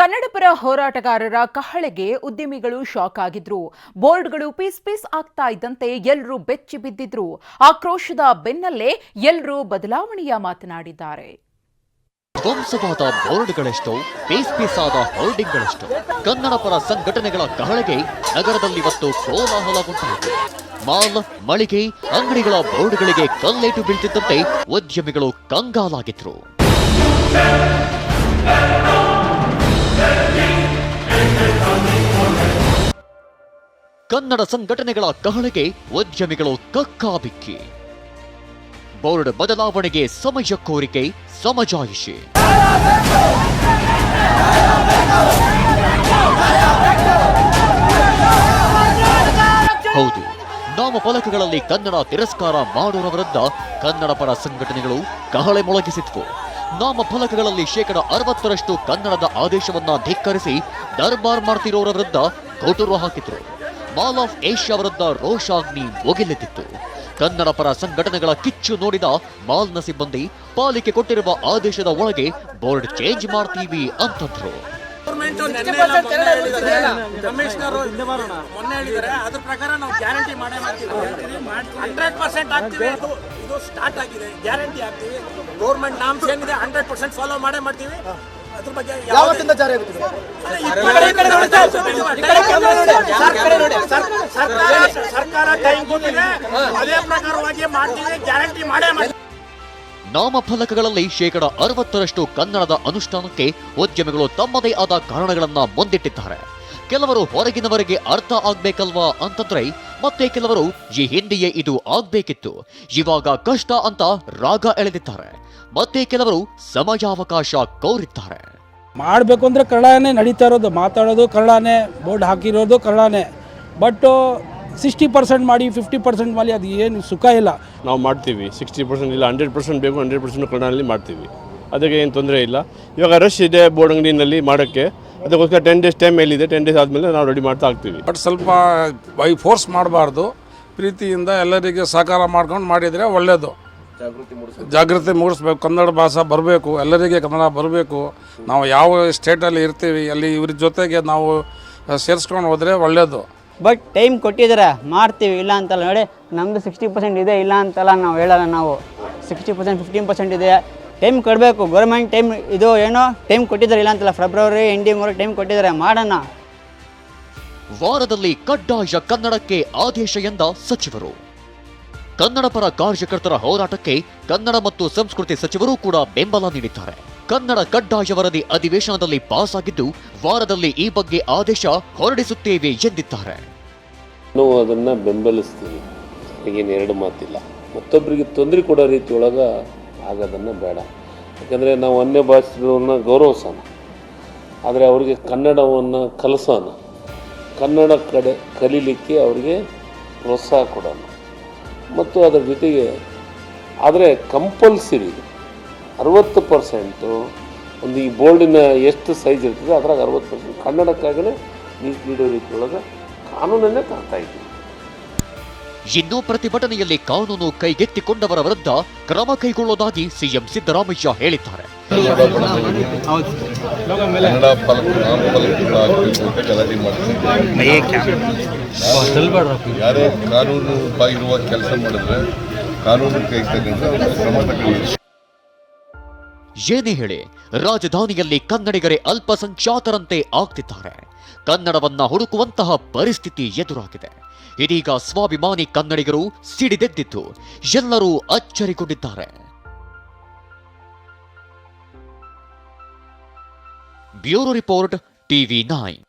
ಕನ್ನಡಪರ ಹೋರಾಟಗಾರರ ಕಹಳೆಗೆ ಉದ್ಯಮಿಗಳು ಶಾಕ್ ಆಗಿದ್ರು. ಬೋರ್ಡ್ಗಳು ಪೀಸ್ ಪೀಸ್ ಆಗ್ತಾ ಇದ್ದಂತೆ ಎಲ್ಲರೂ ಬೆಚ್ಚಿ ಬಿದ್ದಿದ್ರು. ಆಕ್ರೋಶದ ಬೆನ್ನಲ್ಲೇ ಎಲ್ಲರೂ ಬದಲಾವಣೆಯ ಮಾತನಾಡಿದ್ದಾರೆ. ಧ್ವಂಸವಾದ ಬೋರ್ಡ್ಗಳೆಷ್ಟು, ಪೀಸ್ ಆದ ಹೋರ್ಡಿಂಗ್ ಕನ್ನಡ ಪರ ಸಂಘಟನೆಗಳ ಕಹಳೆಗೆ ನಗರದಲ್ಲಿವತ್ತು ಕೋಲಾಹಲ ಉಂಟಾಗಿದೆ. ಮಾಲ್, ಮಳಿಗೆ, ಅಂಗಡಿಗಳ ಬೋರ್ಡ್ಗಳಿಗೆ ಕಲ್ಲೇಟು ಬೀಳ್ತಿದ್ದಂತೆ ಉದ್ಯಮಿಗಳು ಕಂಗಾಲಾಗಿದ್ರು. ಕನ್ನಡ ಸಂಘಟನೆಗಳ ಕಹಳೆಗೆ ಉದ್ಯಮಿಗಳು ಕಕ್ಕಾಬಿಕ್ಕಿ. ಬೋರ್ಡ್ ಬದಲಾವಣೆಗೆ ಸಮಯ ಕೋರಿಕೆ, ಸಮಜಾಯಿಷಿ. ಹೌದು, ನಾಮಫಲಕಗಳಲ್ಲಿ ಕನ್ನಡ ತಿರಸ್ಕಾರ ಮಾಡೋರ ವಿರುದ್ಧ ಕನ್ನಡ ಪರ ಸಂಘಟನೆಗಳು ಕಹಳೆ ಮೊಳಗಿಸಿತ್ತು ನಾಮಫಲಕಗಳಲ್ಲಿ ಶೇಕಡ ಅರವತ್ತರಷ್ಟು ಕನ್ನಡದ ಆದೇಶವನ್ನ ಧಿಕ್ಕರಿಸಿ ದರ್ಬಾರ್ ಮಾಡ್ತಿರೋರ ವಿರುದ್ಧ ಕೌಟುರು ಹಾಕಿದ್ರು. ಮಾಲ್ ಆಫ್ ಏಷ್ಯಾ ವಿರುದ್ಧ ರೋಷಾಗ್ನಿ ಮುಗಿಲೆದ್ದಿತ್ತು ಕನ್ನಡ ಪರ ಸಂಘಟನೆಗಳ ಕಿಚ್ಚು ನೋಡಿದ ಮಾಲ್ನ ಸಿಬ್ಬಂದಿ ಪಾಲಿಕೆ ಕೊಟ್ಟಿರುವ ಆದೇಶದ ಒಳಗೆ ಬೋರ್ಡ್ ಚೇಂಜ್ ಮಾಡ್ತೀವಿ ಅಂತಂದ್ರು. ಕಮಿಷನರ್ ಮೊನ್ನೆ ಹೇಳಿದ್ದಾರೆ. ಅದ್ರ ಪ್ರಕಾರ ನಾವು ಗ್ಯಾರಂಟಿ ಮಾಡೇ ಮಾಡ್ತೀವಿ. ಹಂಡ್ರೆಡ್ ಪರ್ಸೆಂಟ್ ಆಗ್ತೀವಿ. ಇದು ಸ್ಟಾರ್ಟ್ ಆಗಿದೆ. ಗ್ಯಾರಂಟಿ ಆಗ್ತೀವಿ. ಗೌರ್ಮೆಂಟ್ ನಾಮ್ಸ್ ಏನಿದೆ ಹಂಡ್ರೆಡ್ ಪರ್ಸೆಂಟ್ ಫಾಲೋ ಮಾಡೇ ಮಾಡ್ತೀವಿ. ಯಾವತ್ತಿಂದ ಜಾರಿ ಆಗುತ್ತದೆ? ಸರ್ಕಾರ ಅದೇ ಪ್ರಕಾರವಾಗಿ ಮಾಡ್ತೀವಿ ಗ್ಯಾರಂಟಿ ಮಾಡೇ ನಾಮಫಲಕಗಳಲ್ಲಿ ಶೇಕಡ ಅರವತ್ತರಷ್ಟು ಕನ್ನಡದ ಅನುಷ್ಠಾನಕ್ಕೆ ಉದ್ಯಮಿಗಳು ತಮ್ಮದೇ ಆದ ಕಾರಣಗಳನ್ನು ಮುಂದಿಟ್ಟಿದ್ದಾರೆ. ಕೆಲವರು ಹೊರಗಿನವರಿಗೆ ಅರ್ಥ ಆಗ್ಬೇಕಲ್ವಾ ಅಂತಂದ್ರೆ ಮತ್ತೆ ಕೆಲವರು ಈ ಹಿಂದೆಯೇ ಇದು ಆಗ್ಬೇಕಿತ್ತು. ಇವಾಗ ಕಷ್ಟ ಅಂತ ರಾಗ ಎಳೆದಿದ್ದಾರೆ. ಮತ್ತೆ ಕೆಲವರು ಸಮಯಾವಕಾಶ ಕೋರಿದ್ದಾರೆ. ಮಾಡಬೇಕು ಅಂದರೆ ಕನ್ನಡನೇ ನಡೀತಾ ಇರೋದು ಮಾತಾಡೋದು ಕನ್ನಡನೇ ಬೋರ್ಡ್ ಹಾಕಿರೋದು ಕನ್ನಡನೇ ಬಟ್ಟು ಸಿಕ್ಸ್ಟಿ ಪರ್ಸೆಂಟ್ ಮಾಡಿ ಫಿಫ್ಟಿ ಪರ್ಸೆಂಟ್ ಮಾಡಿ ಅದು ಏನು ಸುಖ ಇಲ್ಲ. ನಾವು ಮಾಡ್ತೀವಿ. ಸಿಕ್ಸ್ಟಿ ಪರ್ಸೆಂಟ್ ಇಲ್ಲ ಹಂಡ್ರೆಡ್ ಪರ್ಸೆಂಟ್ ಬೇಕು ಹಂಡ್ರೆಡ್ ಪರ್ಸೆಂಟ್ ಕನ್ನಡದಲ್ಲಿ ಮಾಡ್ತೀವಿ. ಅದಕ್ಕೆ ಏನು ತೊಂದರೆ ಇಲ್ಲ. ಇವಾಗ ರಶ್ ಇದೆ ಬೋರ್ಡ್ ಅಂಗಡಿನಲ್ಲಿ ಮಾಡೋಕ್ಕೆ. ಅದಕ್ಕೋಸ್ಕರ ಟೆನ್ ಡೇಸ್ ಟೈಮ್ ಎಲ್ಲಿದೆ ಟೆನ್ ಡೇಸ್ ಆದಮೇಲೆ ನಾವು ರೆಡಿ ಮಾಡ್ತಾ ಆಗ್ತೀವಿ. ಬಟ್ ಸ್ವಲ್ಪ ಬೈ ಫೋರ್ಸ್ ಮಾಡಬಾರ್ದು. ಪ್ರೀತಿಯಿಂದ ಎಲ್ಲರಿಗೆ ಸಹಕಾರ ಮಾಡ್ಕೊಂಡು ಮಾಡಿದರೆ ಒಳ್ಳೆಯದು ಜಾಗೃತಿ ಮೂಡಿಸ್ಬೇಕು. ಕನ್ನಡ ಭಾಷೆ ಬರಬೇಕು ಎಲ್ಲರಿಗೆ ಕನ್ನಡ ಬರಬೇಕು. ನಾವು ಯಾವ ಸ್ಟೇಟಲ್ಲಿ ಇರ್ತೀವಿ ಅಲ್ಲಿ ಇವ್ರ ಜೊತೆಗೆ ನಾವು ಸೇರಿಸ್ಕೊಂಡು ಹೋದರೆ ಒಳ್ಳೆಯದು ಬಟ್ ಟೈಮ್ ಕೊಟ್ಟಿದ್ದಾರೆ? ಮಾಡ್ತೀವಿ ಇಲ್ಲ ಅಂತಲ್ಲ. ನೋಡಿ ನಮ್ಮದು ಸಿಕ್ಸ್ಟಿ ಪರ್ಸೆಂಟ್ ಇದೆ ಇಲ್ಲ ಅಂತಲ್ಲ ನಾವು ಹೇಳಲ್ಲ ನಾವು. ಸಿಕ್ಸ್ಟಿ ಪರ್ಸೆಂಟ್ ಫಿಫ್ಟೀನ್ ಪರ್ಸೆಂಟ್ ಇದೆ. ಟೈಮ್ ಕೊಡಬೇಕು. ಗೌರ್ಮೆಂಟ್ ಟೈಮ್ ಇದು ಏನೋ ಟೈಮ್ ಕೊಟ್ಟಿದ್ದಾರೆ ಇಲ್ಲ ಅಂತಲ್ಲ ಫೆಬ್ರವರಿ ಎಂಡಿಂಗ್ವರೆಗೆ ಟೈಮ್ ಕೊಟ್ಟಿದ್ದಾರೆ. ಮಾಡೋಣ. ವಾರದಲ್ಲಿ ಕಡ್ಡಾಯ ಕನ್ನಡಕ್ಕೆ ಆದೇಶ ಎಂದ ಸಚಿವರು. ಕನ್ನಡ ಪರ ಕಾರ್ಯಕರ್ತರ ಹೋರಾಟಕ್ಕೆ ಕನ್ನಡ ಮತ್ತು ಸಂಸ್ಕೃತಿ ಸಚಿವರು ಕೂಡ ಬೆಂಬಲ ನೀಡಿದ್ದಾರೆ. ಕನ್ನಡ ಕಡ್ಡಾಯ ವರದಿ ಅಧಿವೇಶನದಲ್ಲಿ ಪಾಸ್ ಆಗಿದ್ದು ವಾರದಲ್ಲಿ ಈ ಬಗ್ಗೆ ಆದೇಶ ಹೊರಡಿಸುತ್ತೇವೆ ಎಂದಿದ್ದಾರೆ. ನಾವು ಅದನ್ನು ಬೆಂಬಲಿಸ್ತೀವಿ ಈಗೇನು ಎರಡು ಮಾತಿಲ್ಲ. ಮತ್ತೊಬ್ಬರಿಗೆ ತೊಂದರೆ ಕೊಡೋ ರೀತಿಯೊಳಗ ಒಳಗೆ ಆಗೋದನ್ನು ಬೇಡ. ಯಾಕಂದರೆ ನಾವು ಅನ್ಯ ಭಾಷೆಗಳನ್ನ ಗೌರವಿಸೋಣ. ಆದರೆ ಅವರಿಗೆ ಕನ್ನಡವನ್ನು ಕಲಿಸೋಣ. ಕನ್ನಡ ಕಡೆ ಕಲೀಲಿಕ್ಕೆ ಅವರಿಗೆ ಪ್ರೋತ್ಸಾಹ ಕೊಡೋಣ. ಮತ್ತು ಅದರ ಜೊತೆಗೆ ಆದರೆ ಕಂಪಲ್ಸರಿ ಅರವತ್ತು ಪರ್ಸೆಂಟು ಒಂದು ಈ ಬೋರ್ಡಿನ ಎಷ್ಟು ಸೈಜ್ ಇರ್ತದೆ ಅದ್ರಾಗ ಅರವತ್ತು ಪರ್ಸೆಂಟ್ ಕನ್ನಡಕ್ಕಾಗಲೇ ನೀಟ್ ರೀತಿ ಒಳಗೆ ಕಾನೂನನ್ನೇ ತರ್ತಾ ಇದ್ದೀವಿ. ಇನ್ನು ಪ್ರತಿಭಟನೆಯಲ್ಲಿ ಕಾನೂನು ಕೈಗೆತ್ತಿಕೊಂಡವರ ವಿರುದ್ಧ ಕ್ರಮ ಕೈಗೊಳ್ಳುವುದಾಗಿ ಸಿಎಂ ಸಿದ್ದರಾಮಯ್ಯ ಹೇಳಿದ್ದಾರೆ. ಯಾರೇ ಕಾನೂನು ಬಾಗಿರುವ ಕೆಲಸ ಮಾಡಿದ್ರೆ ಕಾನೂನು ಕೈ ತಗೊಂಡು ಕ್ರಮ ತಗೊಳ್ಳಿ. ಏನೇ ಹೇಳಿ ರಾಜಧಾನಿಯಲ್ಲಿ ಕನ್ನಡಿಗರೇ ಅಲ್ಪಸಂಖ್ಯಾತರಂತೆ ಆಗ್ತಿದ್ದಾರೆ. ಕನ್ನಡವನ್ನ ಹುಡುಕುವಂತಹ ಪರಿಸ್ಥಿತಿ ಎದುರಾಗಿದೆ. ಇದೀಗ ಸ್ವಾಭಿಮಾನಿ ಕನ್ನಡಿಗರು ಸಿಡಿದೆದ್ದಿದ್ದು ಎಲ್ಲರೂ ಅಚ್ಚರಿಗೊಂಡಿದ್ದಾರೆ. Bureau report TV nine.